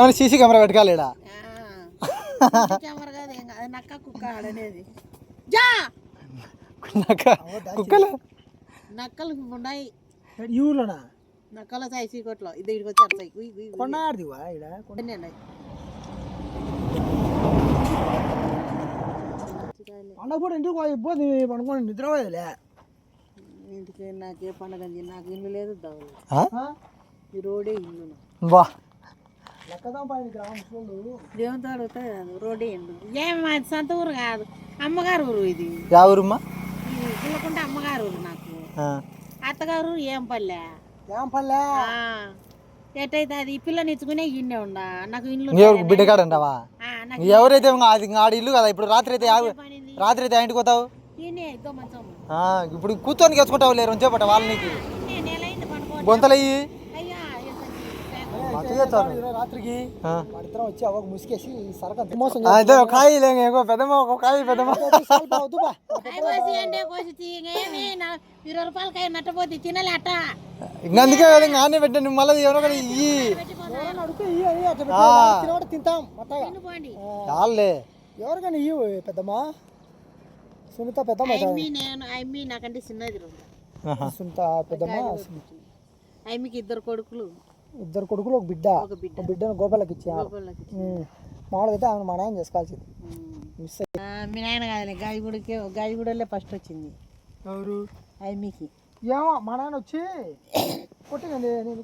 ఏమైనా CC camera పెట్టాలి ఈడ కెమెరా కాదు ఏం కాదు నక్క కుక్క ఆడనేది జా నక్క కుక్కలు నక్కలు ఉన్నాయి ఈ ఊర్లోనా నక్కల సాయి సీకొట్లో ఇది ఇడికి వచ్చారు సాయి ఉయ్, ఉయ్, ఉయ్. కొండ ఆడిదివా ఇక్కడ కొన్ని ఉన్నాయి. పండగ పూట ఇంటికి పోయి ఇబ్బంది పండుకొని నిద్ర పోయేదిలే ఇంటికి నాకే పండగ ఉంది. నాకు ఇల్లు లేదు దవలేదు ఆ? ఈ రోడే ఇల్లు నాకు. బా లెక్కదాం పైన గ్రామ ముసలోళ్ళు దేవునితో అడుగుతా కాదు రోడే ఇల్లు ఏం మాది సొంత ఊరు కాదు అమ్మగారు ఊరు ఇది. యా ఊరుమ్మా? పిల్లకుంటే అమ్మగారు ఊరు నాకు. అత్తగారు ఏం పల్లె ఏం పల్లె ఆ, ఎట్టయితే అది ఈ పిల్లని ఇచ్చుకునే ఇన్నే ఉండా. నాకు ఇల్లు బిడ్డ కాడ అంటావా ఆ, నాకు ఎవరైతే అది ఆడి ఇల్లు కదా ఇప్పుడు రాత్రి అయితే రాత్రి అయితే ఇంటికి పోతావు? ఇప్పుడు కూర్చొని గెచ్చుకుంటావు లేరు చేపట్ట వాళ్ళ నీకు. బొంతలయ్యి రాత్రికి వచ్చి అవ్వకు ముసుకేసి సరకంత మోసం ఆ, ఇద్దరు ఒక కాయ ఇంకో పెద్దమ్మ ఒక కాయ పెద్దమ్మ ఇరవై నట్టపోతే తినలేట. ఆనే పెట్టండి మళ్ళీ ఎవరో ఒకటి ఇయ్యి ఆ. తినబడి తింటాం చాలే ఎవరికైనా ఇయ్యి పెద్దమ్మా? సునీత పెద్దమ్మ నాకంటే చిన్నది. సునీత పెద్దమ్మ ఇద్దరు కొడుకులు. ఇద్దరు కొడుకులు ఒక బిడ్డ. ఒక బిడ్డ. ఒక బిడ్డను గోపాలకి ఇచ్చారు. గోపాలకి. మామూలుగా అయితే ఆమె మా నాయన చేసుకోవాల్సింది. మిస్ ఆ, మీ నాయన కాదులే గాజుగుడికి గాజుగూడలే ఫస్ట్ వచ్చింది. ఎవరు? అమ్మికి ఏమో మా నాయన వచ్చి కొట్టిందండి నేను